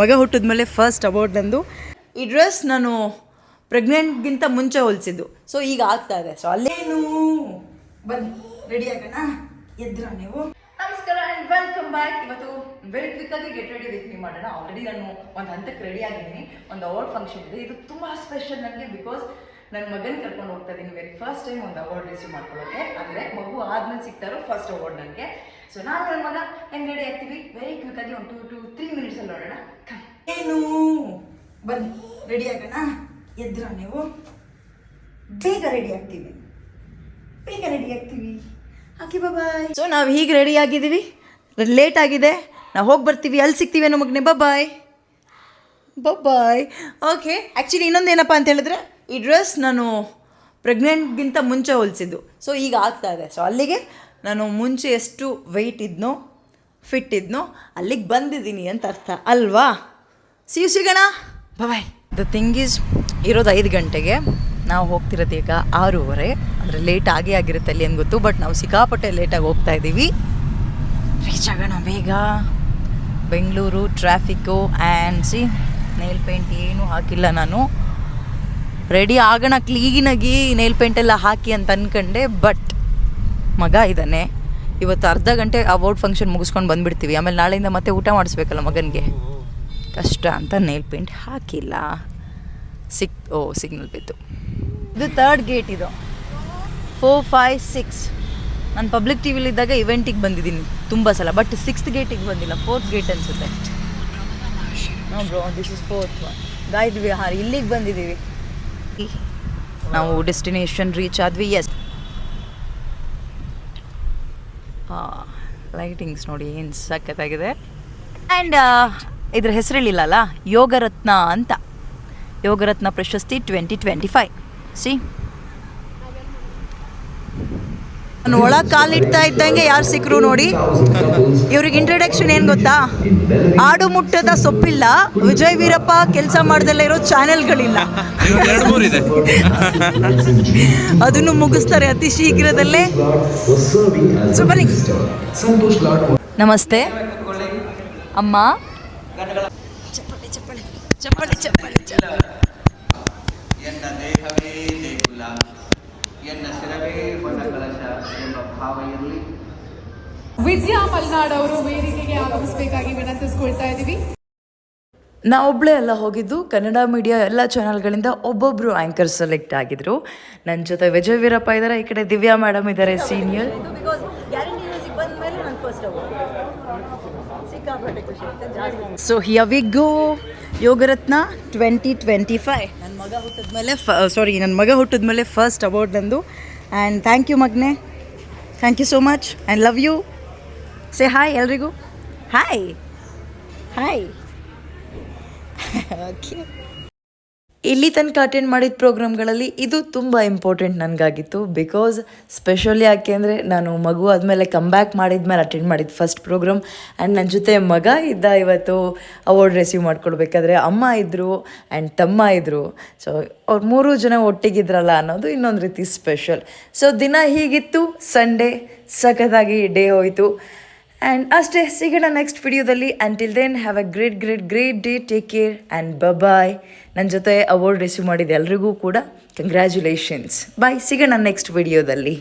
ಮಗ ಹುಟ್ಟಿದ ಮೇಲೆ ಫಸ್ಟ್ ಅವಾರ್ಡ್ ನಂದು. ಈ ಡ್ರೆಸ್ ನಾನು ಪ್ರೆಗ್ನೆಂಟ್ಗಿಂತ ಮುಂಚೆ ಹೊಲಿಸಿದ್ದು. ಸೊ ಈಗ ಆಗ್ತಾ ಇದೆ. ಸೊ ಅಲ್ಲೇನು ಬನ್ನಿ ರೆಡಿ ಆಗೋಣ? ಎದ್ರ ನೀವು? ನಮಸ್ಕಾರ ಆ್ಯಂಡ್ ವೆಲ್ಕಮ್ ಬ್ಯಾಕ್ ಇವತ್ತು ವೆರಿ ಕ್ವಿಕ್ ಆಗಿ ಗೆಟ್ ರೆಡಿ ವಿತ್ ಮೀ ಮಾಡೋಣ. ಆಲ್ರೆಡಿ ನಾನು ಒಂದು ಹಂತಕ್ಕೆ ರೆಡಿ ಆಗಿದ್ದೀನಿ. ಒಂದು ಅವಾರ್ಡ್ ಫಂಕ್ಷನ್ ಇದೆ. ಇದು ತುಂಬ ಸ್ಪೆಷಲ್ ನನಗೆ ಬಿಕಾಸ್ ನನ್ನ ಮಗನ ಕರ್ಕೊಂಡು ಹೋಗ್ತಾ ಇದ್ದೀನಿ ವೆರಿ ಫಸ್ಟ್ ಟೈಮ್ ಒಂದು ಅವಾರ್ಡ್ ರಿಸೀವ್ ಮಾಡ್ಕೊಳ್ಳೋಕೆ. ಅಂದರೆ ಮಗು ಆದ್ಮೇಲೆ ಸಿಗ್ತಾರೋ ಫಸ್ಟ್ ಅವಾರ್ಡ್ ನನಗೆ ಸೊ ನಾನು ನನ್ನ ಮಗ ಹೆಂಗೆ ರೆಡಿ ಆಗ್ತೀವಿ? ವೆರಿ ಕ್ವಿಕ್ ಆಗಿ ಒಂದು ಟೂ ಟು ತ್ರೀ ಮಿನಿಟ್ಸಲ್ಲಿ ನೋಡೋಣ. ಏನು? ಬನ್ನಿ ರೆಡಿ ಆಗೋಣ? ಎದ್ರ ನೀವು? ಬೇಗ ರೆಡಿ ಆಗ್ತೀವಿ. ಬೇಗ ರೆಡಿ ಆಗ್ತೀವಿ. ಓಕೆ ಬಾಯ್ ಸೊ ನಾವು ಹೀಗೆ ರೆಡಿ ಆಗಿದ್ದೀವಿ. ಲೇಟ್ ಆಗಿದೆ. ನಾವು ಹೋಗಿ ಬರ್ತೀವಿ. ಅಲ್ಲಿ ಸಿಗ್ತೀವಿ ಅನ್ನೋ ಮಗನೆ. ಬಾಯ್ ಬಾಯ್ ಓಕೆ ಆ್ಯಕ್ಚುಲಿ ಇನ್ನೊಂದೇನಪ್ಪ ಅಂತ ಹೇಳಿದ್ರೆ, ಈ ಡ್ರೆಸ್ ನಾನು ಪ್ರೆಗ್ನೆಂಟ್ಗಿಂತ ಮುಂಚೆ ಹೊಲಿಸಿದ್ದು. ಸೊ ಈಗ ಆಗ್ತಾ ಇದೆ. ಸೊ ಅಲ್ಲಿಗೆ ನಾನು ಮುಂಚೆ ಎಷ್ಟು ವೆಯ್ಟ್ ಇದ್ನೋ ಫಿಟ್ ಇದ್ನೋ, ಅಲ್ಲಿಗೆ ಬಂದಿದ್ದೀನಿ ಅಂತ ಅರ್ಥ. ಅಲ್ವಾ? ಸಿ ಸಿಗೋಣ ಬಾಯ್ ದ ಥಿಂಗ್ ಈಸ್ ಇರೋದು ಐದು ಗಂಟೆಗೆ ನಾವು ಹೋಗ್ತಿರೋದು ಈಗ ಆರೂವರೆ. ಅಂದರೆ ಲೇಟ್ ಆಗೇ ಆಗಿರುತ್ತೆ ಅಲ್ಲಿ ಏನು ಗೊತ್ತು ಬಟ್ ನಾವು ಸಿಕ್ಕಾಪಟ್ಟೆ ಲೇಟಾಗಿ ಹೋಗ್ತಾ ಇದ್ದೀವಿ. ರೀಚ್ ಆಗೋಣ ಬೇಗ. Bengaluru traffic and see nail paint ಏನೂ ಹಾಕಿಲ್ಲ ನಾನು. ರೆಡಿ ಆಗೋಣ ಕ್ಲೀನಾಗಿ ನೇಲ್ ಪೇಂಟ್ ಎಲ್ಲ ಹಾಕಿ ಅಂತ ಅಂದ್ಕೊಂಡೆ ಬಟ್ ಮಗ ಇದ್ದಾನೆ. ಇವತ್ತು ಅರ್ಧ ಗಂಟೆ ಅವಾರ್ಡ್ ಫಂಕ್ಷನ್ ಮುಗಿಸ್ಕೊಂಡು ಬಂದುಬಿಡ್ತೀವಿ. ಆಮೇಲೆ ನಾಳೆಯಿಂದ ಮತ್ತೆ ಊಟ ಮಾಡಿಸ್ಬೇಕಲ್ಲ ಮಗನಿಗೆ. ಕಷ್ಟ ಅಂತ ನೇಲ್ ಪೇಂಟ್ ಹಾಕಿಲ್ಲ. ಸಿಕ್ ಓ ಸಿಗ್ನಲ್ ಬಿತ್ತು ಇದು ತರ್ಡ್ ಗೇಟ್ ಇದು. ಫೋರ್ ಫೈವ್ ಸಿಕ್ಸ್ ನಾನು ಪಬ್ಲಿಕ್ ಟಿ ವಿಲಿದ್ದಾಗ ಇವೆಂಟಿಗೆ ಬಂದಿದ್ದೀನಿ ತುಂಬ ಸಲ ಬಟ್ ಸಿಕ್ಸ್ತ್ ಗೇಟಿಗೆ ಬಂದಿಲ್ಲ ಫೋರ್ತ್ ಗೇಟ್ ಅನಿಸುತ್ತೆ. Bro this is fourth Vihar ಇಲ್ಲಿಗೆ ಬಂದಿದ್ದೀವಿ. ನಾವು ಡೆಸ್ಟಿನೇಷನ್ ರೀಚ್ ಆದ್ವಿ ಎಸ್ ಲೈಟಿಂಗ್ಸ್ ನೋಡಿ ಏನು ಸಖತ್ತಾಗಿದೆ. ಆ್ಯಂಡ್ ಇದ್ರ ಹೆಸರೇಳಿಲ್ಲಲ್ಲ ಯೋಗರತ್ನ ಅಂತ. ಯೋಗರತ್ನ ಪ್ರಶಸ್ತಿ ಟ್ವೆಂಟಿ ಟ್ವೆಂಟಿ ಫೈವ್ ಸಿ ನಾನು ಒಳಗೆ ಕಾಲಿಡ್ತಾ ಇದ್ದಂಗೆ ಯಾರು ಸಿಕ್ಕರು ನೋಡಿ. ಇವ್ರಿಗೆ ಇಂಟ್ರಡಕ್ಷನ್ ಏನು ಗೊತ್ತಾ? ಆಡು ಮುಟ್ಟದ ಸೊಪ್ಪಿಲ್ಲ ವಿಜಯ್ ವೀರಪ್ಪ ಕೆಲಸ ಮಾಡ್ದಲ್ಲೇ ಇರೋ ಚಾನೆಲ್ಗಳಿಲ್ಲ. ಅದನ್ನು ಮುಗಿಸ್ತಾರೆ ಅತಿ ಶೀಘ್ರದಲ್ಲೇ. ಸೊ ಬನ್ನಿ ನಮಸ್ತೆ. ಅಮ್ಮ. ಚಪ್ಪಲಿ ಚಪ್ಪಲಿ ಚಪ್ಪಲಿ ಚಪ್ಪಲಿ. ಚಪ್ಪಲಿ ಎನ್ನ ದೇಹವೇ ದೇಗುಲ ಎನ್ನ ಶಿರವೇ ಹೊಸ ಕಲಶ ಎಂಬ ಭಾವ ಇರಲಿ ವಿದ್ಯಾ ಮಲ್ನಾಡ್ ಅವರು ವೇದಿಕೆಗೆ ಆಗಮಿಸಬೇಕಾಗಿ ವಿನಂತಿಸ್ಕೊಳ್ತಾ ಇದ್ದೀವಿ. ಒಬ್ಬಳೇ ಎಲ್ಲ ಹೋಗಿದ್ದು ಕನ್ನಡ ಮೀಡಿಯಾ ಎಲ್ಲ ಚಾನಲ್ಗಳಿಂದ ಒಬ್ಬೊಬ್ಬರು ಆ್ಯಂಕರ್ ಸೆಲೆಕ್ಟ್ ಆಗಿದ್ರು. ನನ್ನ ಜೊತೆ ವಿಜಯ್ ವೀರಪ್ಪ ಇದ್ದಾರೆ ಈ ಕಡೆ ದಿವ್ಯಾ ಮೇಡಮ್ ಇದ್ದಾರೆ senior so here we go Yogaratna twenty twenty five ನನ್ನ ಮಗ ಹುಟ್ಟಿದ್ಮೇಲೆ ಫ ಸಾರಿ ನನ್ನ ಮಗ ಹುಟ್ಟಿದ್ಮೇಲೆ ಫಸ್ಟ್ ಅವಾರ್ಡ್ ನಂದು. And thank you ಮಗ್ನೆ thank you so much and love you say hi ಎಲ್ರಿಗೂ. ಹಾಯ್ ಹಾಯ್ ಓಕೆ ಇಲ್ಲಿ ತನಕ ಅಟೆಂಡ್ ಮಾಡಿದ ಪ್ರೋಗ್ರಾಮ್ಗಳಲ್ಲಿ ಇದು ತುಂಬ ಇಂಪಾರ್ಟೆಂಟ್ ನನಗಾಗಿತ್ತು. ಬಿಕಾಸ್ ಸ್ಪೆಷಲಿ ಯಾಕೆ ಅಂದರೆ ನಾನು ಮಗು ಆದಮೇಲೆ ಕಮ್ ಬ್ಯಾಕ್ ಮಾಡಿದ್ಮೇಲೆ ಅಟೆಂಡ್ ಮಾಡಿದ್ದು ಫಸ್ಟ್ ಪ್ರೋಗ್ರಾಮ್ ಆ್ಯಂಡ್ ನನ್ನ ಜೊತೆ ಮಗ ಇದ್ದ ಇವತ್ತು ಅವಾರ್ಡ್ ರಿಸೀವ್ ಮಾಡ್ಕೊಳ್ಬೇಕಾದ್ರೆ ಅಮ್ಮ ಇದ್ದರು ಆ್ಯಂಡ್ ತಮ್ಮ ಇದ್ದರು ಸೊ ಅವ್ರು ಮೂರು ಜನ ಒಟ್ಟಿಗಿದ್ರಲ್ಲ ಅನ್ನೋದು ಇನ್ನೊಂದು ರೀತಿ ಸ್ಪೆಷಲ್ ಸೊ ದಿನ ಹೀಗಿತ್ತು ಸಂಡೇ ಸಖತ್ತಾಗಿ ಡೇ ಹೋಯಿತು. ಆ್ಯಂಡ್ ಅಷ್ಟೇ, ಸಿಗೋಣ ನೆಕ್ಸ್ಟ್ ವಿಡಿಯೋದಲ್ಲಿ until then have a great great great day take care and bye bye ನನ್ನ ಜೊತೆ ಅವಾರ್ಡ್ ರಿಸೀವ್ ಮಾಡಿದ ಎಲ್ರಿಗೂ ಕೂಡ ಕಂಗ್ರ್ಯಾಚುಲೇಷನ್ಸ್ ಬಾಯ್ ಸಿಗೋಣ ನೆಕ್ಸ್ಟ್ ವಿಡಿಯೋದಲ್ಲಿ